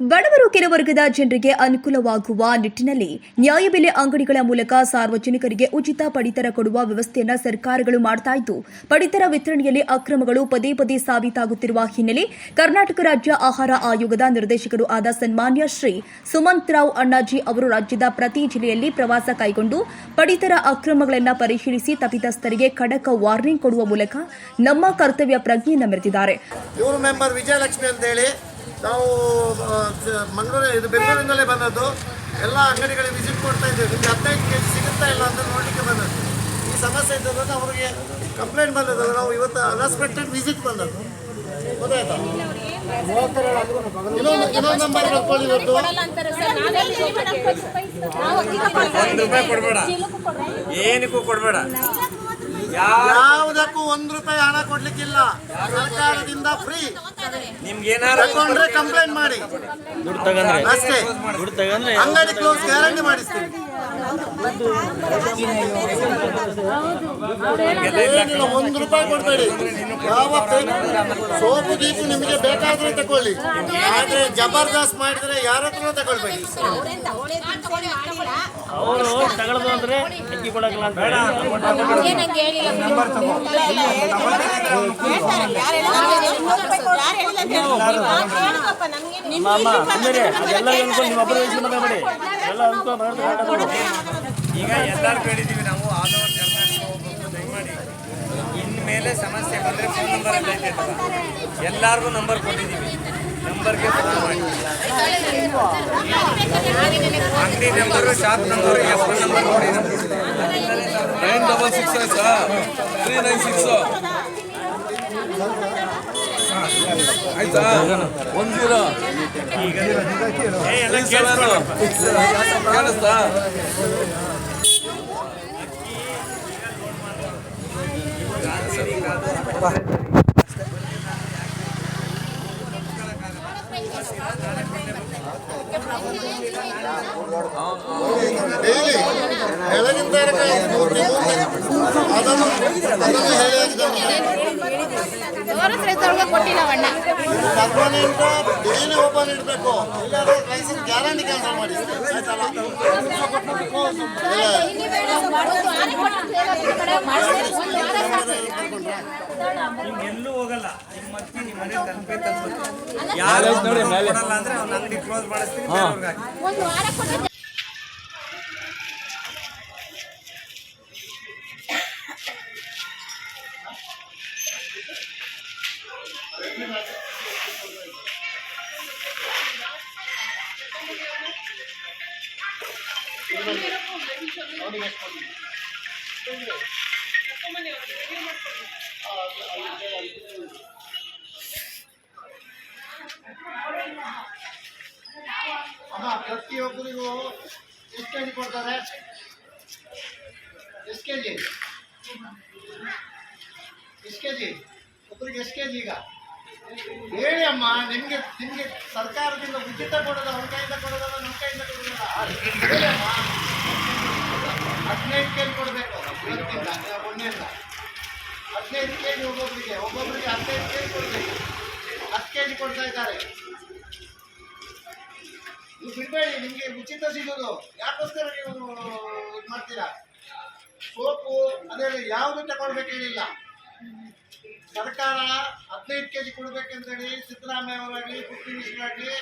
ಬಡವರು ಕೆಳವರ್ಗದ ಜನರಿಗೆ ಅನುಕೂಲವಾಗುವ ನಿಟ್ಟಿನಲ್ಲಿ ನ್ಯಾಯಬೆಲೆ ಅಂಗಡಿಗಳ ಮೂಲಕ ಸಾರ್ವಜನಿಕರಿಗೆ ಉಚಿತ ಪಡಿತರ ಕೊಡುವ ವ್ಯವಸ್ಥೆಯನ್ನು ಸರ್ಕಾರಗಳು ಮಾಡ್ತಾ ಇದ್ದು, ಪಡಿತರ ವಿತರಣೆಯಲ್ಲಿ ಅಕ್ರಮಗಳು ಪದೇ ಪದೇ ಸಾಬೀತಾಗುತ್ತಿರುವ ಹಿನ್ನೆಲೆ ಕರ್ನಾಟಕ ರಾಜ್ಯ ಆಹಾರ ಆಯೋಗದ ನಿರ್ದೇಶಕರು ಆದ ಸನ್ಮಾನ್ಯ ಶ್ರೀ ಸುಮಂತ್ ರಾವ್ ಅಣ್ಣಾಜಿ ಅವರು ರಾಜ್ಯದ ಪ್ರತಿ ಜಿಲ್ಲೆಯಲ್ಲಿ ಪ್ರವಾಸ ಕೈಗೊಂಡು, ಪಡಿತರ ಅಕ್ರಮಗಳನ್ನು ಪರಿಶೀಲಿಸಿ ತಪ್ಪಿತಸ್ಥರಿಗೆ ಖಡಕ ವಾರ್ನಿಂಗ್ ಕೊಡುವ ಮೂಲಕ ನಮ್ಮ ಕರ್ತವ್ಯ ಪ್ರಜ್ಞೆಯನ್ನು ಮೆರೆದಿದ್ದಾರೆ. ನಾವು ಮಂಗಳೂರು ಇದು ಬೆಂಗಳೂರಿನಲ್ಲೇ ಬಂದದ್ದು. ಎಲ್ಲ ಅಂಗಡಿಗಳಿಗೆ ವಿಸಿಟ್ ಕೊಡ್ತಾ ಇದ್ದೇವೆ. ನಿಮಗೆ ಹದಿನೈದು ಕೆ ಜಿ ಸಿಗುತ್ತಾ ಇಲ್ಲ ಅಂತ ನೋಡಲಿಕ್ಕೆ ಬಂದದ್ದು. ಈ ಸಮಸ್ಯೆ ಇದ್ದದ್ದು ಅವರಿಗೆ ಕಂಪ್ಲೇಂಟ್ ಬಂದದ್ದು. ನಾವು ಇವತ್ತು ಅನ್ಎಕ್ಸ್ಪೆಕ್ಟೆಡ್ ವಿಸಿಟ್ ಬಂದದ್ದು. ಗೊತ್ತಾಯ್ತಾ? ಇನ್ನೊಂದು ಇನ್ನೊಂದು ನಂಬರ್ ಬರ್ಕೊಳ್ಳಿ ಇವತ್ತು. ಒಂದು ರೂಪಾಯಿ ಕೊಡ್ಬೇಡ. ಏನಕ್ಕೂ ಕೊಡ್ಬೇಡ. ಯಾವುದಕ್ಕೂ ಒಂದ್ ರೂಪಾಯಿ ಹಣ ಕೊಡ್ಲಿಕ್ಕಿಲ್ಲ. ಸರ್ಕಾರದಿಂದ ಫ್ರೀ ತಗೊಂಡ್ರೆ ಕಂಪ್ಲೇಂಟ್ ಮಾಡಿ. ಅಷ್ಟೇ. ಅಂಗಡಿ ಕ್ಲೋಸ್ ಗ್ಯಾರಂಟಿ ಮಾಡಿಸ್ತೀವಿ ಏನಿಲ್ಲ ಒಂದು ರೂಪಾಯಿ ಕೊಡಬೇಡಿ. ಯಾವ ಸೋಪು ಗೀಪು ನಿಮಗೆ ಬೇಕಾದ್ರೆ ತಗೊಳ್ಳಿ. ಆದ್ರೆ ಜಬರ್ದಸ್ತ್ ಮಾಡಿದ್ರೆ ಯಾರ ಹತ್ರ ತಗೊಳ್ಬೇಡಿ. ಅವರು ತಗೊಳ್ದು ಅಂದ್ರೆ ಅಕ್ಕಿ ಕೊಡಕಲ್ಲ ಅಂತ ಅದೆಲ್ಲ ಅನ್ಕೊಂಡು ಎಲ್ಲ ಅನ್ಕೊಂಡು ಈಗ ಎಲ್ಲರೂ ಕೇಳಿದ್ದೀವಿ ನಾವು ಆಲ್ ಓವರ್ ಕರ್ನಾಟಕ ಹೋಗ್ಬೇಕು ದಯಮಾಡಿ. ಇನ್ಮೇಲೆ ಸಮಸ್ಯೆ ಬಂದರೆ ಫೋನ್ ನಂಬರ್ ಎಲ್ಲ ಎಲ್ಲರಿಗೂ ನಂಬರ್ ಕೊಟ್ಟಿದ್ದೀವಿ. ನಂಬರ್ಗೆ ಫೋನ್ ಮಾಡಿ. ಅಂಗಡಿ number shop number F number ಕೊಡಿ nine double six three nine six ಆಯ್ತಾ? One zero. ಕೇಳಿಸ್ತಾ? ಡೈಲಿ ಓಪನ್ ಇಡಬೇಕು ಇಲ್ಲಾಂದ್ರೆ ಲೈಸೆನ್ಸ್ ಗ್ಯಾರಂಟಿ ಕ್ಯಾನ್ಸಲ್ ಮಾಡಿ ಆಯ್ತಲ್ಲ ನಿಮ್ಗೆ ಎಲ್ಲೂ ಹೋಗಲ್ಲ. ನಿಮ್ಮ ಮನೆ ತಲುಪೇ ಯಾರು ಕೊಡಲ್ಲ ಅಂದ್ರೆ ಅವ್ನ ಅಂಗಡಿ ಕ್ಲೋಸ್ ಮಾಡಿಸ್ತೀನಿ ಅಮ್ಮ, ಪ್ರತಿಯೊಬ್ಬರಿಗೂ ಎಷ್ಟು ಕೆ ಜಿ ಕೊಡ್ತಾರೆ? ಎಷ್ಟು ಕೆ ಜಿ ಎಷ್ಟು ಕೆ ಜಿ ಒಬ್ಬರಿಗೆ ಎಷ್ಟು ಕೆ ಜಿ ಈಗ? ಹೇಳಿ ಅಮ್ಮ, ನಿಮಗೆ ನಿಮಗೆ ಸರ್ಕಾರದಿಂದ ಉಚಿತ ಕೊಡೋದ, ಅವ್ರ ಕೈಯಿಂದ ಕೊಡೋದಲ್ಲ ನಮ್ಮ ಕೈಯಿಂದ ಕೊಡೋದಲ್ಲ ಹೇಳಿ ಅಮ್ಮ. ಹದಿನೈದು ಕೆ ಜಿ ಕೊಡಬೇಕು ಇವತ್ತಿಂದ ಮೊನ್ನೆಯಿಂದ ಹದಿನೈದು ಕೆ ಜಿ ಒಬ್ಬೊಬ್ಬರಿಗೆ ಒಬ್ಬೊಬ್ಬರಿಗೆ ಹದಿನೈದು ಕೆ ಜಿ ಕೊಡಬೇಕು. ಹತ್ತು ಕೆ ಜಿ ಕೊಡ್ತಾ ಇದ್ದಾರೆ. ನೀವು ಬಿಡಬೇಡಿ, ನಿಮಗೆ ಉಚಿತ ಸಿಗೋದು. ಯಾಕೋಸ್ಕರ ನೀವು ಇದು ಮಾಡ್ತೀರಾ? ಸೋಪು ಅದೇ ಯಾವುದು ತಗೊಳ್ಬೇಕು ಹೇಳಿಲ್ಲ ಸರ್ಕಾರ ಹದಿನೈದು ಕೆ ಜಿ ಕೊಡಬೇಕಂತೇಳಿ ಸಿದ್ದರಾಮಯ್ಯ ಅವರಾಗಲಿ ಪೃಥ್ವಿ ಮಿಶ್ರಾಗಲಿ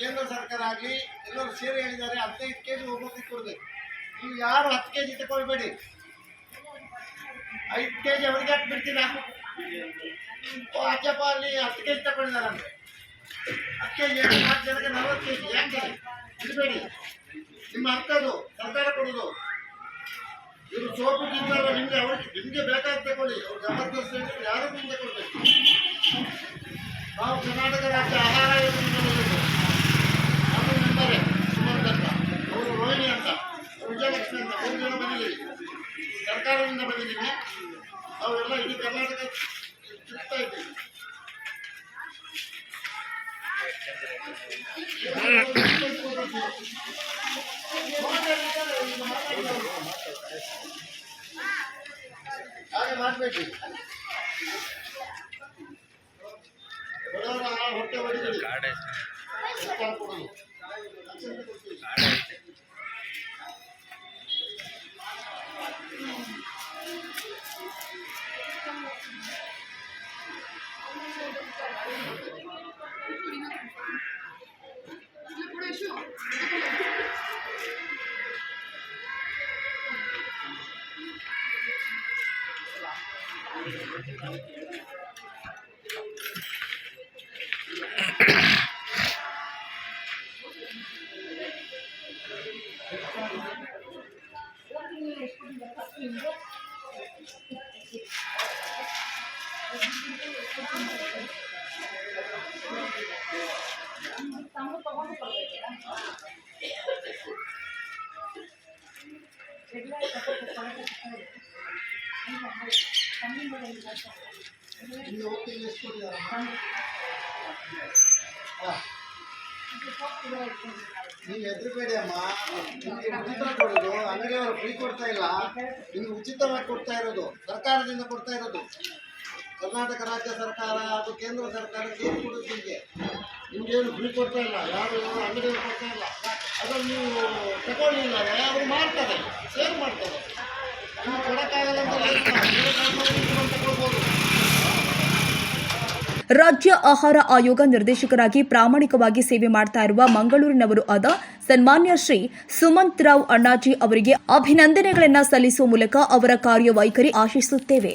ಕೇಂದ್ರ ಸರ್ಕಾರ ಆಗಲಿ, ಎಲ್ಲರೂ ಸೇರಿ ಹೇಳಿದ್ದಾರೆ, ಹದಿನೈದು ಕೆ ಜಿ ಒಬ್ಬೊಬ್ಬರಿಗೆ ಕೊಡಬೇಕು. ನೀವು ಯಾರು ಹತ್ತು ಕೆ ಜಿ ತಗೊಳ್ಬೇಡಿ. ಐದು ಕೆ ಜಿ ಅವ್ರಿಗೆ ಹಾಕಿ ಬಿಡ್ತೀರಾ? ಓ, ಅಜ್ಜಪ್ಪ ಅಲ್ಲಿ ಹತ್ತು ಕೆ ಜಿ ತಗೊಂಡಿದ್ದಾರಂತೆ ಹತ್ತು ಕೆ ಜಿ ನಾಲ್ಕು ಜನಕ್ಕೆ ನಲ್ವತ್ತು ಕೆ ಜಿ ಯಾಕೆ? ಬಿಡಬೇಡಿ. ನಿಮ್ಮ ಹಕ್ಕದು ಸರ್ಕಾರ ಕೊಡೋದು. ಇವರು ಸೋಪು ತಿಂತಾರ ನಿಮಗೆ ಅವ್ರಿಗೆ, ನಿಮಗೆ ಬೇಕಾದ ತಗೊಳ್ಳಿ. ಅವ್ರು ಜಬರ್ದಸ್ತ್ ಯಾರು ನಿಮಗೆ ತಗೊಳ್ಬೇಕು ನಾವು ಕರ್ನಾಟಕ ರಾಜ್ಯ ಆಹಾರ ಯೋಜನೆ ಅದು ಮೆಂಬರೇ ಸುಮಂತ್ ಅಂತ. ಅವರು ರೋಹಿಣಿ ಅಂತ. ವಿಜಯಲಕ್ಷ್ಮಿ ಅಂತ ಬಂದಿದ್ದೀವಿ ಸರ್ಕಾರದಿಂದ ಬಂದಿದ್ದೀವಿ ಅವರೆಲ್ಲ ಇಡೀ ಕರ್ನಾಟಕ ಚುಕ್ತಾ ಇದ್ದೀವಿ ಹಾಗೆ ಮಾಡಬೇಕು ಹೊಟ್ಟೆ ಹೊಡೆದು ಸರ್ಕಾರ ಕೊಡೋದು ಲಕ್ಷಗಟ್ಟಲೆ ನೀವು ಹೆದರ್ಬೇಡಿ ಅಮ್ಮ. ನಿಮಗೆ ಉಚಿತ ಕೊಡೋದು ಅಂಗಡಿಯವರು ಫ್ರೀ ಕೊಡ್ತಾ ಇಲ್ಲ ನಿಮ್ಗೆ ಉಚಿತವಾಗಿ ಕೊಡ್ತಾ ಇರೋದು ಸರ್ಕಾರದಿಂದ ಕೊಡ್ತಾ ಇರೋದು ಕರ್ನಾಟಕ ರಾಜ್ಯ ಸರ್ಕಾರ ಅದು ಕೇಂದ್ರ ಸರ್ಕಾರ ಏನು ಕೊಡುತ್ತೆ ನಿಮಗೆ ನಿಮ್ಗೇನು ಫ್ರೀ ಕೊಡ್ತಾ ಇಲ್ಲ? ಯಾರು ಅಂಗಡಿ ಕೊಡ್ತಾ ಇಲ್ಲ? ಅದನ್ನು ನೀವು ತಗೊಳ್ಳಿಲ್ಲ ಅವರು ಮಾಡ್ತಾರೆ. ಸೇಲ್ ಮಾಡ್ತಾರೆ? ನೀವು ಕೊಡೋಕ್ಕಾಗಲ್ಲ ಅಂತ ತಗೊಳ್ಬೋದು. ರಾಜ್ಯ ಆಹಾರ ಆಯೋಗ ನಿರ್ದೇಶಕರಾಗಿ ಪ್ರಾಮಾಣಿಕವಾಗಿ ಸೇವೆ ಮಾಡ್ತಾ ಇರುವ ಮಂಗಳೂರಿನವರು ಆದ ಸನ್ಮಾನ್ಯ ಶ್ರೀ ಸುಮಂತ್ ರಾವ್ ಅಣ್ಣಾಜಿ ಅವರಿಗೆ ಅಭಿನಂದನೆಗಳನ್ನು ಸಲ್ಲಿಸುವ ಮೂಲಕ ಅವರ ಕಾರ್ಯವೈಖರಿ ಆಶಿಸುತ್ತೇವೆ.